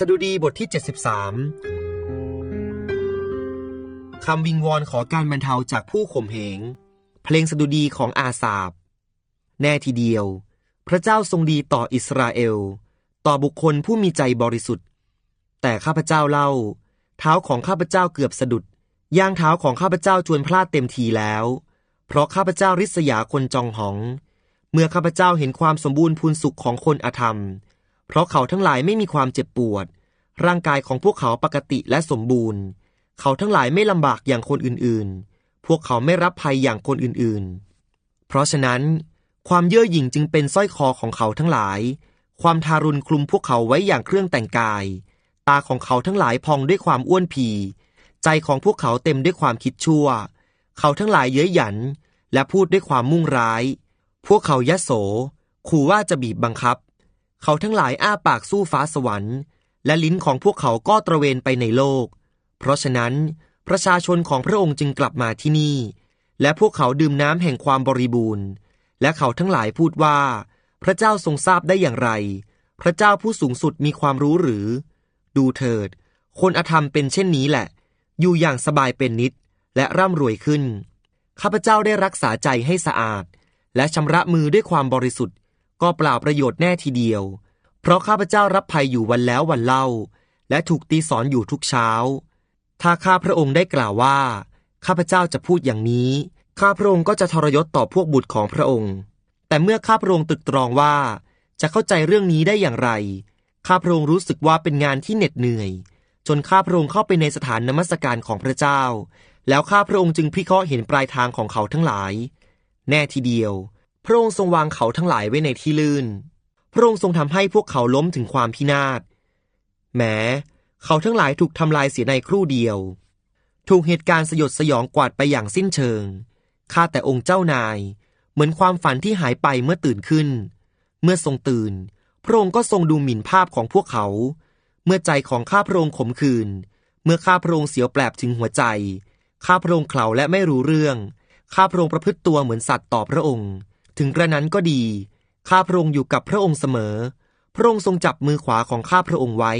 สดุดีบทที่ 73 คำวิงวอนขอการบรรเทาจากผู้ข่มเหง เพลงสดุดีของอาสาบ แน่ทีเดียว พระเจ้าทรงดีต่ออิสราเอล ต่อบุคคลผู้มีใจบริสุทธิ์ แต่ข้าพเจ้าเล่า เท้าของข้าพเจ้าเกือบสะดุด ย่างเท้าของข้าพเจ้าจวนพลาดเต็มทีแล้ว เพราะข้าพเจ้าริษยาคนจองหอง เมื่อข้าพเจ้าเห็นความสมบูรณ์พูนสุขของคนอธรรม เพราะเขาทั้งหลายไม่มีความเจ็บปวด ร่างกายของพวกเขาปกติและสมบูรณ์ เขาทั้งหลายไม่ลำบากอย่างคนอื่นๆ พวกเขาไม่รับภัยอย่างคนอื่นๆ เพราะฉะนั้น ความเย่อหยิ่งจึงเป็นสร้อยคอของเขาทั้งหลาย ความทารุณคลุมพวกเขาไว้อย่างเครื่องแต่งกาย ตาของเขาทั้งหลายพองด้วยความอ้วนผีใจของพวกเขาเต็มด้วยความคิดชั่ว เขาทั้งหลายเย้ยหยัน และพูดด้วยความมุ่งร้าย พวกเขายะโส ขู่ว่าจะบีบบังคับ เขาทั้งหลายอ้าปากสู้ฟ้าสวรรค์ และลิ้นของพวกเขาก็ตระเวนไปในโลก เพราะฉะนั้น ประชาชนของพระองค์จึงกลับมาที่นี่ และพวกเขาดื่มน้ำแห่งความบริบูรณ์ และเขาทั้งหลายพูดว่า พระเจ้าทรงทราบได้อย่างไร พระเจ้าผู้สูงสุดมีความรู้หรือ ดูเถิด คนอธรรมเป็นเช่นนี้แหละ อยู่อย่างสบายเป็นนิดและร่ำรวยขึ้น ข้าพเจ้าได้รักษาใจให้สะอาด และชำระมือด้วยความบริสุทธิ์ ก็เปล่าประโยชน์แน่ทีเดียว เพราะข้าพเจ้ารับภัยอยู่วันแล้ววันเล่า และถูกตีสอนอยู่ทุกเช้า ถ้าข้าพระองค์ได้กล่าวว่า ข้าพเจ้าจะพูดอย่างนี้ ข้าพระองค์ก็จะทรยศต่อพวกบุตรของพระองค์ แต่เมื่อข้าพระองค์ตึกตรองว่า จะเข้าใจเรื่องนี้ได้อย่างไร ข้าพระองค์รู้สึกว่าเป็นงานที่เหน็ดเหนื่อย จนข้าพระองค์เข้าไปในสถานนมัสการของพระเจ้า แล้วข้าพระองค์จึงพิเคราะห์เห็นปลายทางของเขาทั้งหลาย แน่ทีเดียว พระองค์ทรงวางเขาทั้งหลายไว้ในที่ลื่น พระองค์ทรงทำให้พวกเขาล้มถึงความพินาศ แม้เขาทั้งหลายถูกทำลายเสียในครู่เดียว ถูกเหตุการณ์สยดสยองกวาดไปอย่างสิ้นเชิง ข้าแต่องค์เจ้านาย เหมือนความฝันที่หายไปเมื่อตื่นขึ้น เมื่อทรงตื่น พระองค์ก็ทรงดูหมิ่นภาพของพวกเขา เมื่อใจของข้าพระองค์ขมขื่น เมื่อข้าพระองค์เสียวแปลบถึงหัวใจ ข้าพระองค์เข่าและไม่รู้เรื่อง ข้าพระองค์ประพฤติตัวเหมือนสัตว์ต่อพระองค์ ถึงกระนั้นก็ดี ข้าพระองค์อยู่กับพระองค์เสมอ พระองค์ทรงจับมือขวาของข้าพระองค์ไว้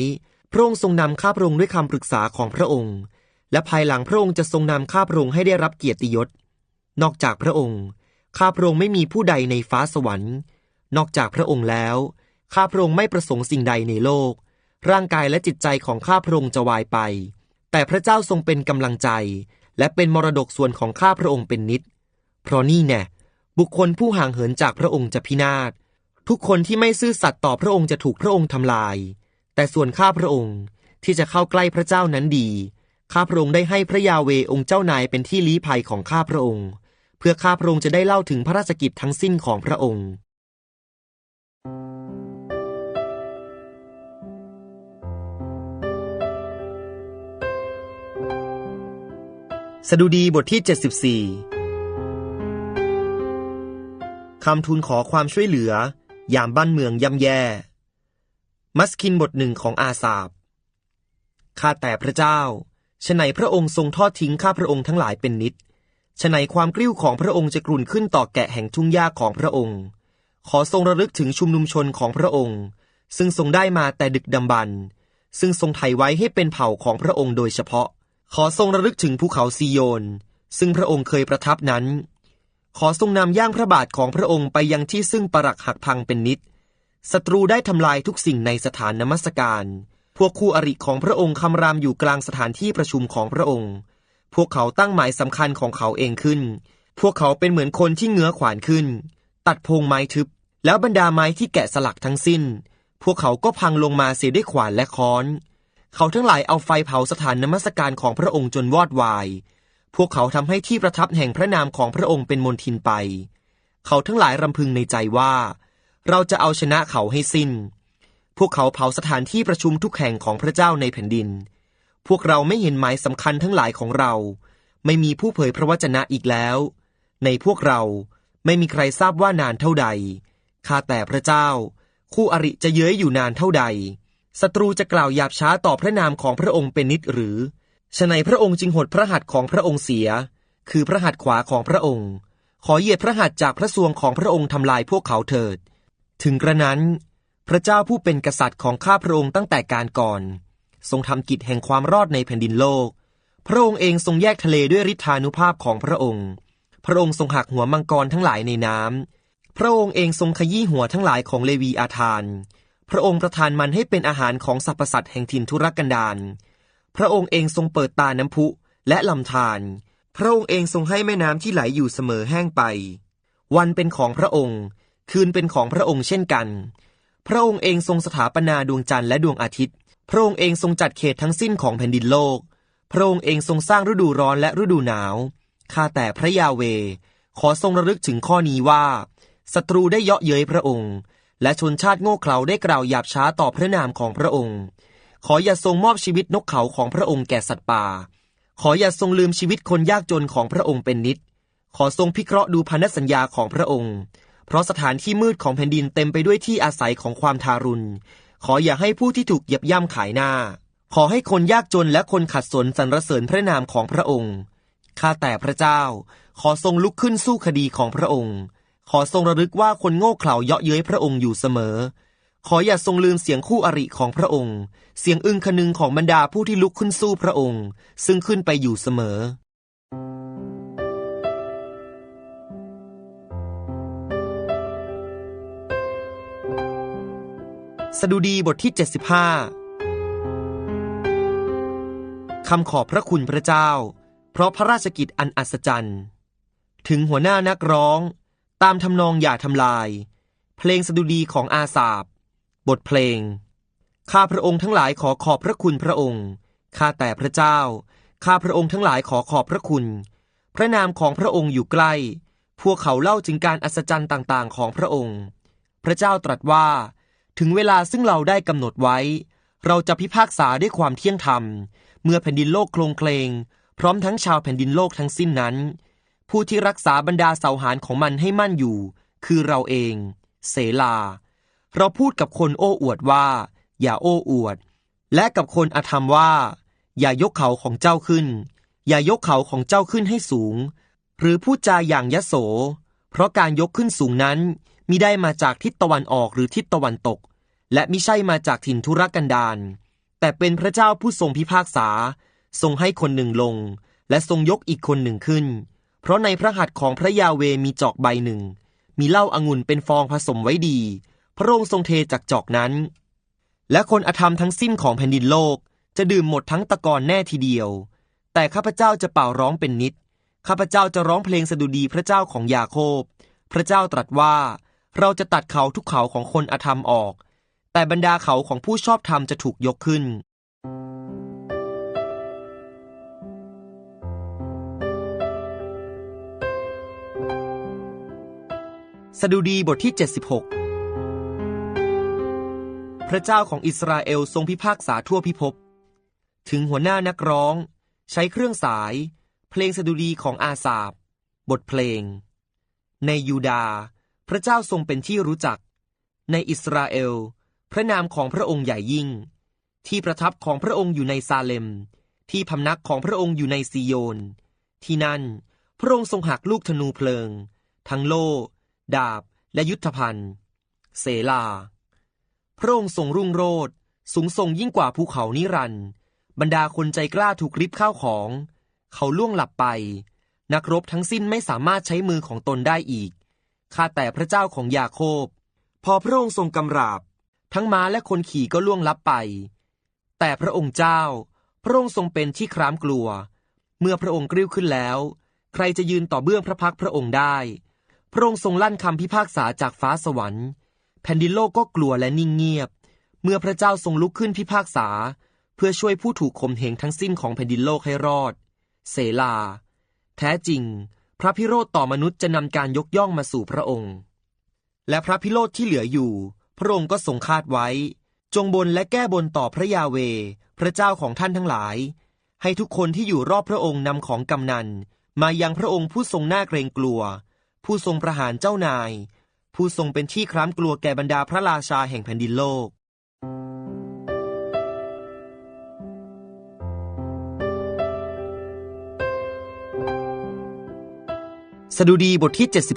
พระองค์ทรงนำข้าพระองค์ด้วยคำปรึกษาของพระองค์ และภายหลังพระองค์จะทรงนำข้าพระองค์ให้ได้รับเกียรติยศ นอกจากพระองค์ ข้าพระองค์ไม่มีผู้ใดในฟ้าสวรรค์ นอกจากพระองค์แล้ว ข้าพระองค์ไม่ประสงค์สิ่งใดในโลก ร่างกายและจิตใจของข้าพระองค์จะวายไป แต่พระเจ้าทรงเป็นกำลังใจ และเป็นมรดกส่วนของข้าพระองค์เป็นนิด เพราะนี่แน่ บุคคลผู้ห่างเหินจากพระองค์จะพินาศ ทุกคนที่ไม่ซื่อสัตย์ต่อพระองค์จะถูกพระองค์ทำลาย แต่ส่วนข้าพระองค์ที่จะเข้าใกล้พระเจ้านั้นดี ข้าพระองค์ได้ให้พระยาเวองค์เจ้านายเป็นที่ลี้ภัยของข้าพระองค์ เพื่อข้าพระองค์จะได้เล่าถึงพระราชกิจทั้งสิ้นของพระองค์สดุดีบทที่ 74 คำทูลขอความช่วยเหลือ ยามบ้านเมืองย่ำแย่ มัสคินบทหนึ่งของอาสาบข้าแต่พระเจ้าฉนัยพระองค์ทรงทอดทิ้งข้าพระองค์ทั้งหลายเป็นนิดฉนัยความกริ้วของพระองค์จะกลุ่นขึ้นต่อแกะแห่งทุ่งหญ้าของพระองค์ ขอทรงระลึกถึงชุมนุมชนของพระองค์ ซึ่งทรงได้มาแต่ดึกดำบรรซึ่งทรงไถ่ไว้ให้เป็นเผ่าของพระองค์โดยเฉพาะ ขอทรงระลึกถึงภูเขาซีโยน ซึ่งพระองค์เคยประทับนั้น ขอทรงนำย่างพระบาทของพระองค์ไปยังที่ซึ่งปรักหักพังเป็นนิดศัตรูได้ทำลายทุกสิ่งในสถานนมัสการ พวกคู่อริของพระองค์คำรามอยู่กลางสถานที่ประชุมของพระองค์ พวกเขาตั้งหมายสำคัญของเขาเองขึ้น พวกเขาเป็นเหมือนคนที่เงื้อขวานขึ้น ตัดพงไม้ทึบ แล้วบรรดาไม้ที่แกะสลักทั้งสิ้น พวกเขาก็พังลงมาเสียด้วยขวานและค้อน เขาทั้งหลายเอาไฟเผาสถานนมัสการของพระองค์จนวอดวาย พวกเขาทำให้ที่ประทับแห่งพระนามของพระองค์เป็นมนทินไป เขาทั้งหลายรำพึงในใจว่า เราจะเอาชนะเขาให้สิ้น พวกเขาเผาสถานที่ประชุมทุกแห่งของพระเจ้าในแผ่นดิน พวกเราไม่เห็นหมายสำคัญทั้งหลายของเรา ไม่มีผู้เผยพระวจนะอีกแล้ว ในพวกเราไม่มีใครทราบว่านานเท่าใด ข้าแต่พระเจ้า คู่อริจะเย้ยอยู่นานเท่าใด ศัตรูจะกล่าวหยาบช้าต่อพระนามของพระองค์เป็นนิดหรือ ฉนัยพระองค์จึงหดพระหัตถ์ของพระองค์เสีย คือพระหัตถ์ขวาของพระองค์ ขอเหยียดพระหัตถ์จากพระทรวงของพระองค์ทำลายพวกเขาเถิด ถึงกระนั้น พระเจ้าผู้เป็นกษัตริย์ของข้าพระองค์ตั้งแต่การก่อน ทรงทำกิจแห่งความรอดในแผ่นดินโลก พระองค์เองทรงแยกทะเลด้วยฤทธานุภาพของพระองค์ พระองค์ทรงหักหัวมังกรทั้งหลายในน้ำพระองค์เองทรงขยี้หัวทั้งหลายของเลวีอาธาน พระองค์ประทานมันให้เป็นอาหารของสรรพสัตว์แห่งถิ่นทุรกันดาร พระองค์เองทรงเปิดตาน้ำพุและลำธารพระองค์เองทรงให้แม่น้ำที่ไหลอยู่เสมอแห้งไป วันเป็นของพระองค์ คืนเป็นของพระองค์เช่นกัน พระองค์เองทรงสถาปนาดวงจันทร์และดวงอาทิตย์ พระองค์เองทรงจัดเขตทั้งสิ้นของแผ่นดินโลก พระองค์เองทรงสร้างฤดูร้อนและฤดูหนาวข้าแต่พระยาเว ขอทรงระลึกถึงข้อนี้ว่าศัตรูได้เยาะเย้ยพระองค์ และชนชาติโง่เขลาได้กล่าวหยาบช้าต่อพระนามของพระองค์ ขออย่าทรงมอบชีวิตนกเขาของพระองค์แก่สัตว์ป่า ขออย่าทรงลืมชีวิตคนยากจนของพระองค์เป็นนิด ขอทรงพิเคราะห์ดูพันธสัญญาของพระองค์ เพราะสถานที่มืดของแผ่นดินเต็มไปด้วยที่อาศัยของความทารุณ ขออย่าให้ผู้ที่ถูกเหยียบย่ำขายหน้า ขอให้คนยากจนและคนขัดสนสรรเสริญพระนามของพระองค์ ข้าแต่พระเจ้า ขอทรงลุกขึ้นสู้คดีของพระองค์ ขอทรงระลึกว่าคนโง่เขลาเยาะเย้ยพระองค์อยู่เสมอ ขออย่าทรงลืมเสียงคู่อริของพระองค์ เสียงอึ้งคนึงของบรรดาผู้ที่ลุกขึ้นสู้พระองค์ ซึ่งขึ้นไปอยู่เสมอ สดุดีบทที่ 75 คำขอบพระคุณพระเจ้า เพราะพระราชกิจอันอัศจรรย์ ถึงหัวหน้านักร้อง ตามทำนองอย่าทำลาย เพลงสดุดีของอาสาบ บทเพลง ข้าพระองค์ทั้งหลายขอขอบพระคุณพระองค์ ข้าแต่พระเจ้า ข้าพระองค์ทั้งหลายขอขอบพระคุณ พระนามของพระองค์อยู่ใกล้ พวกเขาเล่าถึงการอัศจรรย์ต่างๆ ของพระองค์ พระเจ้าตรัสว่า ถึงเวลาซึ่งเราได้กำหนดไว้ เราจะพิพากษาด้วยความเที่ยงธรรม เมื่อแผ่นดินโลกโคลงเคลง พร้อมทั้งชาวแผ่นดินโลกทั้งสิ้นนั้น ผู้ที่รักษาบรรดาเสาหารของมันให้มั่นอยู่ คือเราเอง เสลา เราพูดกับคนโอ้อวดว่า อย่าโอ้อวด และกับคนอธรรมว่า อย่ายกเขาของเจ้าขึ้น อย่ายกเขาของเจ้าขึ้นให้สูง หรือพูดจาอย่างยโส เพราะการยกขึ้นสูงนั้นมิได้มาจากทิศตะวันออกหรือทิศตะวันตก และมิใช่มาจากถิ่นทุรกันดารแต่เป็นพระเจ้าผู้ทรงพิพากษา ทรงให้คนหนึ่งลง และทรงยกอีกคนหนึ่งขึ้น เพราะในพระหัตถ์ของพระยาเวมีจอกใบหนึ่ง มีเหล้าอางุ่นเป็นฟองผสมไว้ดี พระองค์ทรงเทจากจอกนั้น และคนอธรรมทั้งสิ้นของแผ่นดินโลกจะดื่มหมดทั้งตะกอนแน่ทีเดียว แต่ข้าพเจ้าจะเป่าร้องเป็นนิด ข้าพเจ้าจะร้องเพลงสดุดีพระเจ้าของยาโคบ พระเจ้าตรัสว่า เราจะตัดเขาทุกเขาของคนอธรรมออก แต่บรรดาเขาของผู้ชอบธรรมจะถูกยกขึ้นสดุดีบทที่ 76 พระเจ้าของอิสราเอลทรงพิพากษาทั่วพิภพ ถึงหัวหน้านักร้อง ใช้เครื่องสาย เพลงสดุดีของอาสาบบทเพลง ในยูดาห์พระเจ้าทรงเป็นที่รู้จัก ในอิสราเอล พระนามของพระองค์ใหญ่ยิ่ง ที่ประทับของพระองค์อยู่ในซาเลม ที่พำนักของพระองค์อยู่ในซีโยน ที่นั่น พระองค์ทรงหักลูกธนูเพลิง ทั้งโล่ ดาบ และยุทธภัณฑ์ เสลา พระองค์ทรงรุ่งโรจน์สูงส่งยิ่งกว่าภูเขานิรันดร์บรรดาคนใจกล้าถูกริบข้าวของ เขาล่วงหลับไป นักรบทั้งสิ้นไม่สามารถใช้มือของตนได้อีกข้าแต่พระเจ้าของยาโคบ พอพระองค์ทรงกำราบ ทั้งม้าและคนขี่ก็ล่วงลับไป แต่พระองค์เจ้า พระองค์ทรงเป็นที่ครามกลัว เมื่อพระองค์กริ้วขึ้นแล้ว ใครจะยืนต่อเบื้องพระพักพระองค์ได้ พระองค์ทรงลั่นคำพิพากษาจากฟ้าสวรรค์ แผ่นดินโลกก็กลัวและนิ่งเงียบ เมื่อพระเจ้าทรงลุกขึ้นพิพากษา เพื่อช่วยผู้ถูกข่มเหงทั้งสิ้นของแผ่นดินโลกให้รอด เสลา แท้จริง พระพิโรธต่อมนุษย์จะนำการยกย่องมาสู่พระองค์ และพระพิโรธที่เหลืออยู่ พระองค์ก็ทรงคาดไว้ จงบนและแก้บนต่อพระยาเว พระเจ้าของท่านทั้งหลาย ให้ทุกคนที่อยู่รอบพระองค์นำของกำนัน มายังพระองค์ผู้ทรงน่าเกรงกลัว ผู้ทรงประหารเจ้านาย ผู้ทรงเป็นที่คร้ำกลัวแก่บรรดาพระราชาแห่งแผ่นดินโลก สดุดีบทที่ 77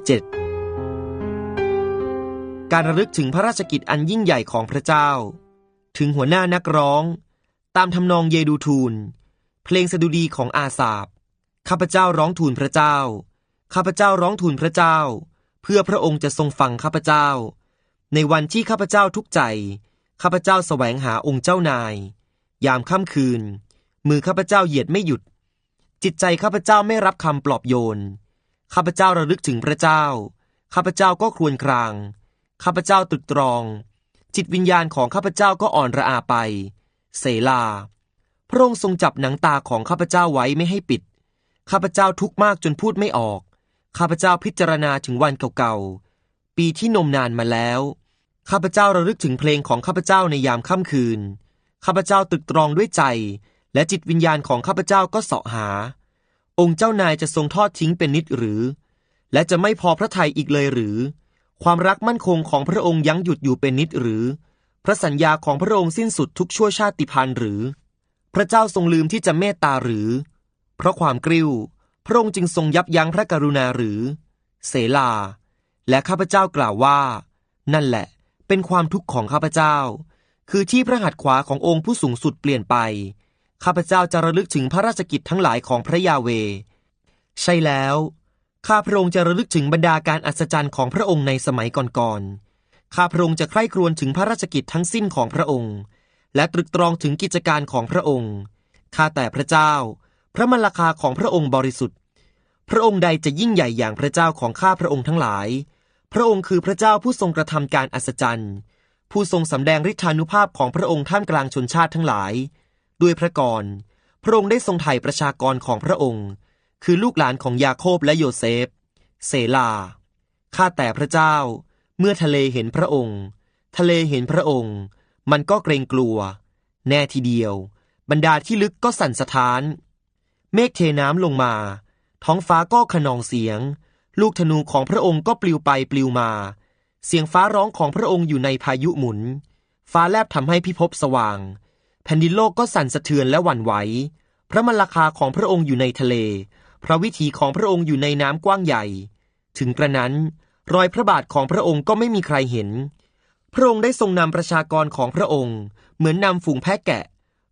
การระลึกถึงพระราชกิจอันยิ่งใหญ่ของพระเจ้า ถึงหัวหน้านักร้อง ตามทำนองเยดูทูล เพลงสดุดีของอาสาบข้าพเจ้าร้องทูลพระเจ้า ข้าพเจ้าร้องทูลพระเจ้า เพื่อพระองค์จะทรงฟังข้าพเจ้า ในวันที่ข้าพเจ้าทุกข์ใจ ข้าพเจ้าแสวงหาองค์เจ้านาย ยามค่ำคืน มือข้าพเจ้าเหยียดไม่หยุด จิตใจข้าพเจ้าไม่รับคำปลอบโยน ข้าพเจ้าระลึกถึงพระเจ้า ข้าพเจ้าก็ครวญคราง ข้าพเจ้าตรึกตรอง จิตวิญญาณของข้าพเจ้าก็อ่อนระอาไป เสลา พระองค์ทรงจับหนังตาของข้าพเจ้าไว้ไม่ให้ปิด ข้าพเจ้าทุกข์มากจนพูดไม่ออก ข้าพเจ้าพิจารณาถึงวันเก่าๆ ปีที่นมนานมาแล้ว ข้าพเจ้าระลึกถึงเพลงของข้าพเจ้าในยามค่ำคืน ข้าพเจ้าตรึกตรองด้วยใจ และจิตวิญญาณของข้าพเจ้าก็เสาะหา องค์เจ้านายจะทรงทอดทิ้งเป็นนิดหรือ และจะไม่พอพระทัยอีกเลยหรือ ความรักมั่นคงของพระองค์ยั้งหยุดอยู่เป็นนิดหรือ พระสัญญาของพระองค์สิ้นสุดทุกชั่วชาติพันธ์หรือ พระเจ้าทรงลืมที่จะเมตตาหรือ เพราะความกริ้ว พระองค์จึงทรงยับยั้งพระกรุณาหรือ เสลา และข้าพเจ้ากล่าวว่า นั่นแหละ เป็นความทุกข์ของข้าพเจ้า คือที่พระหัตถ์ขวาขององค์ผู้สูงสุดเปลี่ยนไป ข้าพเจ้าจะระลึกถึงพระราชกิจทั้งหลายของพระยาเว ใช่แล้ว ข้าพระองค์จะระลึกถึงบรรดาการอัศจรรย์ของพระองค์ในสมัยก่อนๆ ข้าพระองค์จะใคร่ครวญถึงพระราชกิจทั้งสิ้นของพระองค์ และตรึกตรองถึงกิจการของพระองค์ ข้าแต่พระเจ้า พระมรคาของพระองค์บริสุทธิ์ พระองค์ใดจะยิ่งใหญ่อย่างพระเจ้าของข้าพระองค์ทั้งหลาย พระองค์คือพระเจ้าผู้ทรงกระทำการอัศจรรย์ ผู้ทรงสำแดงฤทธานุภาพของพระองค์ท่ามกลางชนชาติทั้งหลาย ด้วยพระกร พระองค์ได้ทรงไถ่ประชากรของพระองค์ คือลูกหลานของยาโคบและโยเซฟเสลา ข้าแต่พระเจ้า เมื่อทะเลเห็นพระองค์ ทะเลเห็นพระองค์ มันก็เกรงกลัว แน่ทีเดียว บรรดาที่ลึกก็สั่นสะท้าน เมฆเทน้ำลงมา ท้องฟ้าก็ขนองเสียง ลูกธนูของพระองค์ก็ปลิวไปปลิวมา เสียงฟ้าร้องของพระองค์อยู่ในพายุหมุน ฟ้าแลบทำให้พิภพสว่าง แผ่นดินโลกก็สั่นสะเทือนและหวั่นไหว พระมรคาของพระองค์อยู่ในทะเล พระวิถีของพระองค์อยู่ในน้ำกว้างใหญ่ ถึงกระนั้น รอยพระบาทของพระองค์ก็ไม่มีใครเห็น พระองค์ได้ทรงนำประชากรของพระองค์ เหมือนนำฝูงแพะแกะ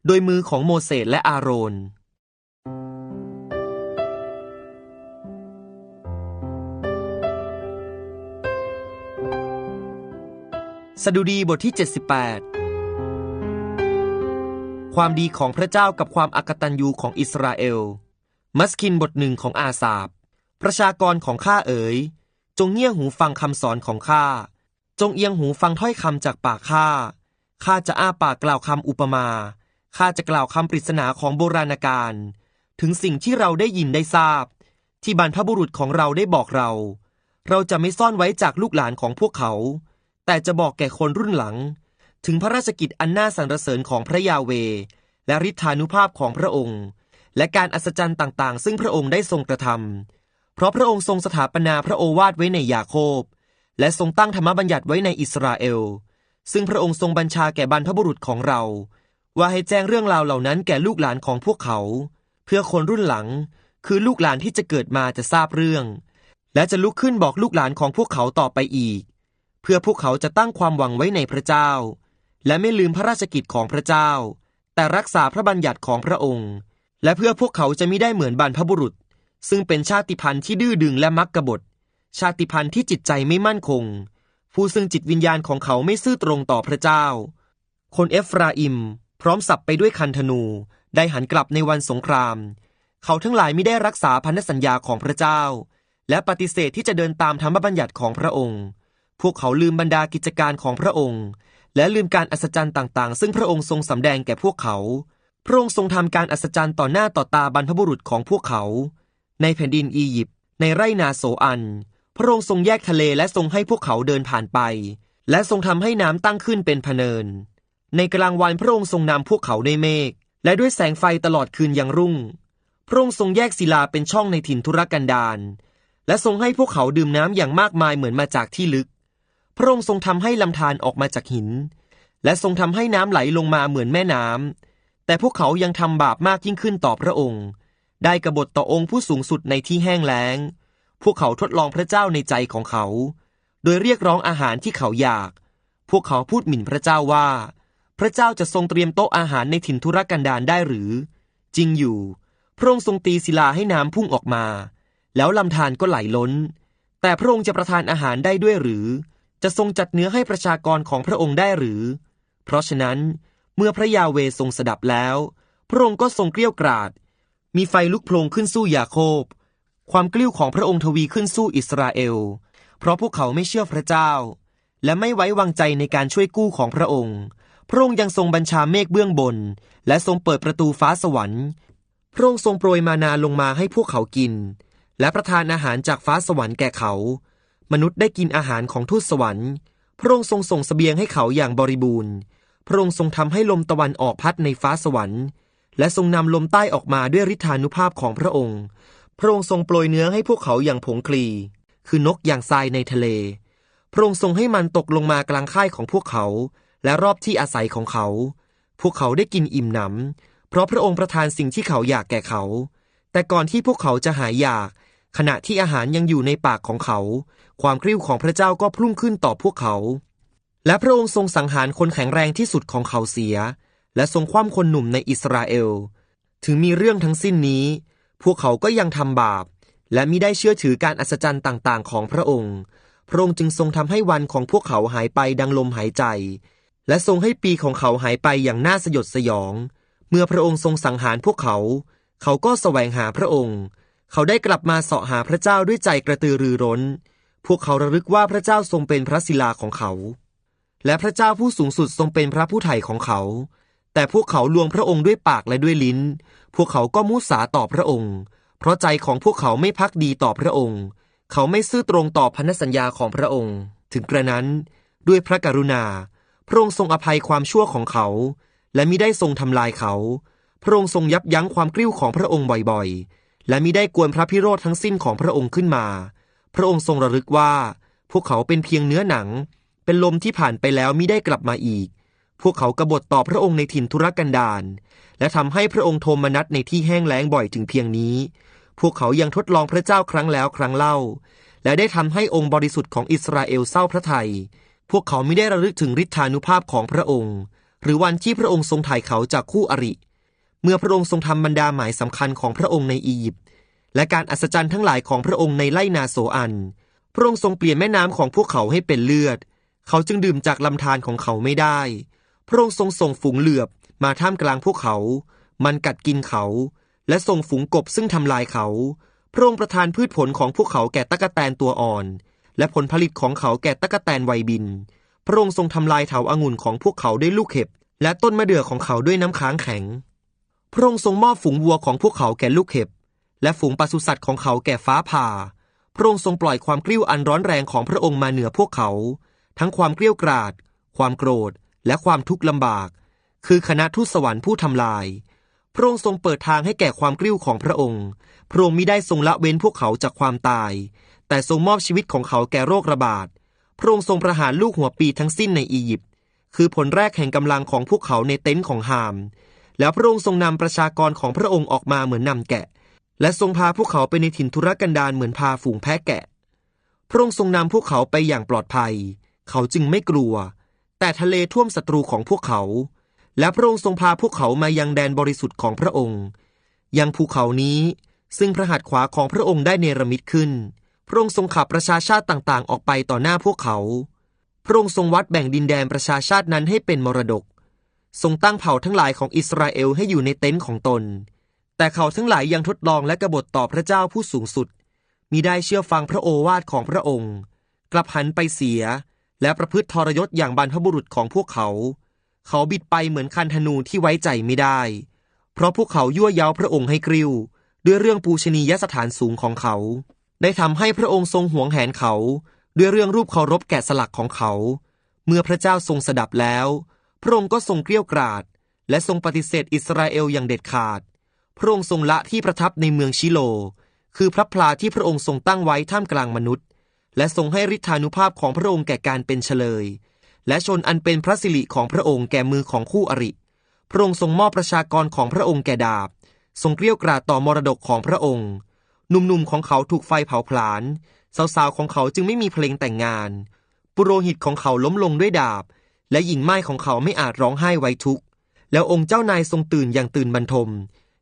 โดยมือของโมเสสและอาโรน สดุดีบทที่ 78 ความดีของพระเจ้ากับความอักตันยูของอิสราเอล มัสคินบทหนึ่งของอาสาบ ประชากรของข้าเอ๋ย จงเงี่ยหูฟังคำสอนของข้า จงเอียงหูฟังถ้อยคำจากปากข้า ข้าจะอ้าปากกล่าวคำอุปมา ข้าจะกล่าวคำปริศนาของโบราณกาลถึงสิ่งที่เราได้ยินได้ทราบ ที่บรรพบุรุษของเราได้บอกเรา เราจะไม่ซ่อนไว้จากลูกหลานของพวกเขา แต่จะบอกแก่คนรุ่นหลัง ถึงพระราชกิจอันน่าสรรเสริญของพระยาเว และฤทธานุภาพของพระองค์ และการอัศจรรย์ต่างๆ ซึ่งพระองค์ได้ทรงกระทำเพราะพระองค์ทรงสถาปนาพระโอวาทไว้ในยาโคบ และทรงตั้งธรรมบัญญัติไว้ในอิสราเอล ซึ่งพระองค์ทรงบัญชาแก่บรรพบุรุษของเรา ว่าให้แจ้งเรื่องราวเหล่านั้นแก่ลูกหลานของพวกเขา เพื่อคนรุ่นหลัง คือลูกหลานที่จะเกิดมาจะทราบเรื่อง และจะลุกขึ้นบอกลูกหลานของพวกเขาต่อไปอีก เพื่อพวกเขาจะตั้งความหวังไว้ในพระเจ้า และไม่ลืมพระราชกิจของพระเจ้า แต่รักษาพระบัญญัติของพระองค์ และเพื่อพวกเขาจะไม่ได้เหมือนบรรพบุรุษ ซึ่งเป็นชาติพันธุ์ที่ดื้อดึงและมักกบฏ ชาติพันธุ์ที่จิตใจไม่มั่นคง ผู้ซึ่งจิตวิญญาณของเขาไม่ซื่อตรงต่อพระเจ้า คนเอฟราอิม พร้อมสับไปด้วยคันธนูได้หันกลับในวันสงคราม เขาทั้งหลายไม่ได้รักษาพันธสัญญาของพระเจ้า และปฏิเสธที่จะเดินตามธรรมบัญญัติของพระองค์ พวกเขาลืมบรรดากิจการของพระองค์ และลืมการอัศจรรย์ต่างๆ ซึ่งพระองค์ทรงสำแดงแก่พวกเขา พระองค์ทรงทำการอัศจรรย์ต่อหน้าต่อตาบรรพบุรุษของพวกเขา ในแผ่นดินอียิปต์ในไร่นาโสอัน พระองค์ทรงแยกทะเลและทรงให้พวกเขาเดินผ่านไป และทรงทำให้น้ำตั้งขึ้นเป็นพเนิน ในกลางวันพระองค์ทรงนำพวกเขาด้วยเมฆและด้วยแสงไฟตลอดคืนยังรุ่ง พระองค์ทรงแยกศิลาเป็นช่องในถิ่นทุรกันดารและทรงให้พวกเขาดื่มน้ำอย่างมากมายเหมือนมาจากที่ลึก พระองค์ทรงทำให้ลำธารออกมาจากหิน และทรงทำให้น้ำไหลลงมาเหมือนแม่น้ำแต่พวกเขายังทำบาปมากยิ่งขึ้นต่อพระองค์ ได้กบฏต่อองค์ผู้สูงสุดในที่แห้งแล้ง พวกเขาทดลองพระเจ้าในใจของเขา โดยเรียกร้องอาหารที่เขาอยาก พวกเขาพูดหมิ่นพระเจ้าว่า พระเจ้าจะทรงเตรียมโต๊ะอาหารในถิ่นทุรกันดารได้หรือ จริงอยู่ พระองค์ทรงตีศิลาให้น้ำพุ่งออกมา แล้วลำธารก็ไหลล้น แต่พระองค์จะประทานอาหารได้ด้วยหรือ จะทรงจัดเนื้อให้ประชากรของพระองค์ได้หรือ เพราะฉะนั้นเมื่อพระยาเวทรงสดับแล้ว พระองค์ก็ทรงเกลี้ยกราด มีไฟลุกโผลงขึ้นสู้ยาโคบ ความกลิ้วของพระองค์ทวีขึ้นสู้อิสราเอล เพราะพวกเขาไม่เชื่อพระเจ้า และไม่ไว้วางใจในการช่วยกู้ของพระองค์ พระองค์ยังทรงบัญชาเมฆเบื้องบน และทรงเปิดประตูฟ้าสวรรค์ พระองค์ทรงโปรยมานาลงมาให้พวกเขากิน และประทานอาหารจากฟ้าสวรรค์แก่เขา มนุษย์ได้กินอาหารของทูตสวรรค์ พระองค์ทรงส่งเสบียงให้เขาอย่างบริบูรณ์ พระองค์ทรงทำให้ลมตะวันออกพัดในฟ้าสวรรค์ และทรงนำลมใต้ออกมาด้วยฤทธานุภาพของพระองค์ พระองค์ทรงโปรยเนื้อให้พวกเขาอย่างผงคลี คือนกอย่างทรายในทะเล พระองค์ทรงให้มันตกลงมากลางค่ายของพวกเขา และรอบที่อาศัยของเขา พวกเขาได้กินอิ่มหนำเพราะพระองค์ประทานสิ่งที่เขาอยากแก่เขา แต่ก่อนที่พวกเขาจะหายอยาก ขณะที่อาหารยังอยู่ในปากของเขา ความกริ้วของพระเจ้าก็พุ่งขึ้นต่อพวกเขา และพระองค์ทรงสังหารคนแข็งแรงที่สุดของเขาเสีย และทรงคว่ำคนหนุ่มในอิสราเอล ถึงมีเรื่องทั้งสิ้นนี้ พวกเขาก็ยังทำบาป และมิได้เชื่อถือการอัศจรรย์ต่าง ๆ ของพระองค์ พระองค์จึงทรงทำให้วันของพวกเขาหายไปดังลมหายใจ และทรงให้ปีของเขาหายไปอย่างน่าสยดสยอง เมื่อพระองค์ทรงสังหารพวกเขา เขาก็แสวงหาพระองค์ เขาได้กลับมาเสาะหาพระเจ้าด้วยใจกระตือรือร้น พวกเขาระลึกว่าพระเจ้าทรงเป็นพระศิลาของเขา และพระเจ้าผู้สูงสุดทรงเป็นพระผู้ไถ่ของเขา แต่พวกเขาลวงพระองค์ด้วยปากและด้วยลิ้น พวกเขาก็มุสาต่อพระองค์ เพราะใจของพวกเขาไม่พักดีต่อพระองค์ เขาไม่ซื่อตรงต่อพันธสัญญาของพระองค์ ถึงกระนั้น ด้วยพระกรุณา พระองค์ทรงอภัยความชั่วของเขา และมิได้ทรงทำลายเขา พระองค์ทรงยับยั้งความกริ้วของพระองค์บ่อยๆ และมิได้กวนพระพิโรธทั้งสิ้นของพระองค์ขึ้นมา พระองค์ทรงระลึกว่า พวกเขาเป็นเพียงเนื้อหนัง เป็นลมที่ผ่านไปแล้วมิได้กลับมาอีก พวกเขากบฏต่อพระองค์ในถิ่นทุรกันดารและทำให้พระองค์โทมนัสในที่แห้งแล้งบ่อยถึงเพียงนี้ พวกเขายังทดลองพระเจ้าครั้งแล้วครั้งเล่า และได้ทำให้องค์บริสุทธิ์ของอิสราเอลเศร้าพระทยัยพวกเขาไม่ได้ระลึกถึงฤทธานุภาพของพระองค์ หรือวันที่พระองค์ทรงถ่ายเขาจากคู่อริ เมื่อพระองค์ทรงทำบรรดาหมายสำคัญของพระองค์ในอียิปต์ และการอัศจรรย์ทั้งหลายของพระองค์ในไล่นาโซอัน พระองค์ทรงเปลี่ยนแม่น้ำของพวกเขาให้เป็นเลือด เขาจึงดื่มจากลำธารของเขาไม่ได้ พระองค์ทรงส่งฝูงเหลือบมาท่ามกลางพวกเขา มันกัดกินเขา และส่งฝูงกบซึ่งทำลายเขา พระองค์ประทานพืชผลของพวกเขาแก่ตะกแตนตัวอ่อน และผลผลิตของเขาแก่ตะกแตนไวบิน พระองค์ทรงทำลายเถาอางุ่นของพวกเขาด้วยลูกเห็บ และต้นมะเดื่อของเขาด้วยน้ำค้างแข็ง พระองค์ทรงมอบฝูงวัวของพวกเขาแก่ลูกเห็บ และฝูงปศุสัตว์ของเขาแก่ฟ้าผ่า พระองค์ทรงปล่อยความกริ้วอันร้อนแรงของพระองค์มาเหนือพวกเขา ทั้งความเกลี้ยกราด ความโกรธ และความทุกข์ลำบาก คือคณะทูตสวรรค์ผู้ทำลาย พระองค์ทรงเปิดทางให้แก่ความกริ้วของพระองค์ พระองค์มิได้ทรงละเว้นพวกเขาจากความตาย แต่ทรงมอบชีวิตของเขาแก่โรคระบาด พระองค์ทรงประหารลูกหัวปีทั้งสิ้นในอียิปต์ คือผลแรกแห่งกำลังของพวกเขาในเต็นท์ของฮาม แล้วพระองค์ทรงนำประชากรของพระองค์ออกมาเหมือนนำแกะ และทรงพาพวกเขาไปในถิ่นทุรกันดารเหมือนพาฝูงแพะแกะ พระองค์ทรงนำพวกเขาไปอย่างปลอดภัย เขาจึงไม่กลัว แต่ทะเลท่วมศัตรูของพวกเขา และพระองค์ทรงพาพวกเขามายังแดนบริสุทธิ์ของพระองค์ ยังภูเขานี้ซึ่งพระหัตถ์ขวาของพระองค์ได้เนรมิตขึ้น พระองค์ทรงขับประชาชาติต่างๆ ออกไปต่อหน้าพวกเขา พระองค์ทรงวัดแบ่งดินแดนประชาชาตินั้นให้เป็นมรดก ทรงตั้งเผ่าทั้งหลายของอิสราเอลให้อยู่ในเต็นท์ของตน แต่เขาทั้งหลายยังทดลองและกบฏต่อพระเจ้าผู้สูงสุดมิได้เชื่อฟังพระโอวาทของพระองค์ กลับหันไปเสีย และประพฤติทรยศอย่างบรรพบุรุษของพวกเขา เขาบิดไปเหมือนคันธนูที่ไว้ใจไม่ได้ เพราะพวกเขายั่วเย้าพระองค์ให้กริ้ว ด้วยเรื่องปูชนียสถานสูงของเขา ได้ทำให้พระองค์ทรงหวงแหนเขา ด้วยเรื่องรูปเคารพแกะสลักของเขา เมื่อพระเจ้าทรงสดับแล้ว พระองค์ก็ทรงเกลี้ยวกราด และทรงปฏิเสธอิสราเอลอย่างเด็ดขาด พระองค์ทรงละที่ประทับในเมืองชิโล คือพระพลาที่พระองค์ทรงตั้งไว้ท่ามกลางมนุษย์ และทรงให้ฤทธานุภาพของพระองค์แก่การเป็นเฉลย และชนอันเป็นพระสิริของพระองค์แก่มือของคู่อริ พระองค์ทรงมอบประชากรของพระองค์แก่ดาบ ทรงเกลี้ยวกราดต่อมรดกของพระองค์ หนุ่มๆของเขาถูกไฟเผาผลาญ สาวๆของเขาจึงไม่มีเพลงแต่งงาน ปุโรหิตของเขาล้มลงด้วยดาบ และหญิงไม้ของเขาไม่อาจร้องไห้ไว้ทุกข์ แล้วองค์เจ้านายทรงตื่นอย่างตื่นบรรทม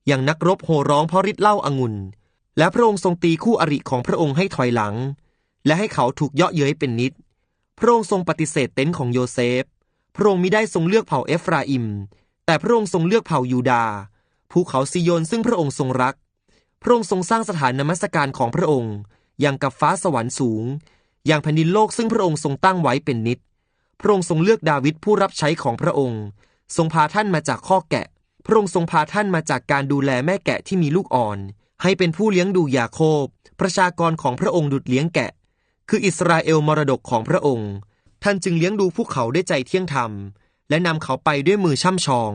อย่างนักรบโห่ร้องเพราะฤทธิ์เหล้าอางุ่น และพระองค์ทรงตีคู่อริของพระองค์ให้ถอยหลัง และให้เขาถูกเยาะเย้ยเป็นนิด พระองค์ทรงปฏิเสธเต็นท์ของโยเซฟ พระองค์มิได้ทรงเลือกเผ่าเอฟราอิม แต่พระองค์ทรงเลือกเผ่ายูดาห์ภูเขาซิโยนซึ่งพระองค์ทรงรัก พระองค์ทรงสร้างสถานนมัสการของพระองค์ อย่างกับฟ้าสวรรค์สูง อย่างแผ่นดินโลกซึ่งพระองค์ทรงตั้งไว้เป็นนิด พระองค์ทรงเลือกดาวิดผู้รับใช้ของพระองค์ ทรงพาท่านมาจากข้อแกะ พระองค์ทรงพาท่านมาจากการดูแลแม่แกะที่มีลูกอ่อน ให้เป็นผู้เลี้ยงดูยาโคบ ประชากรของพระองค์ดุดเลี้ยงแกะ คืออิสราเอลมรดกของพระองค์ ท่านจึงเลี้ยงดูพวกเขาด้วยใจเที่ยงธรรม และนำเขาไปด้วยมือช่ำชอง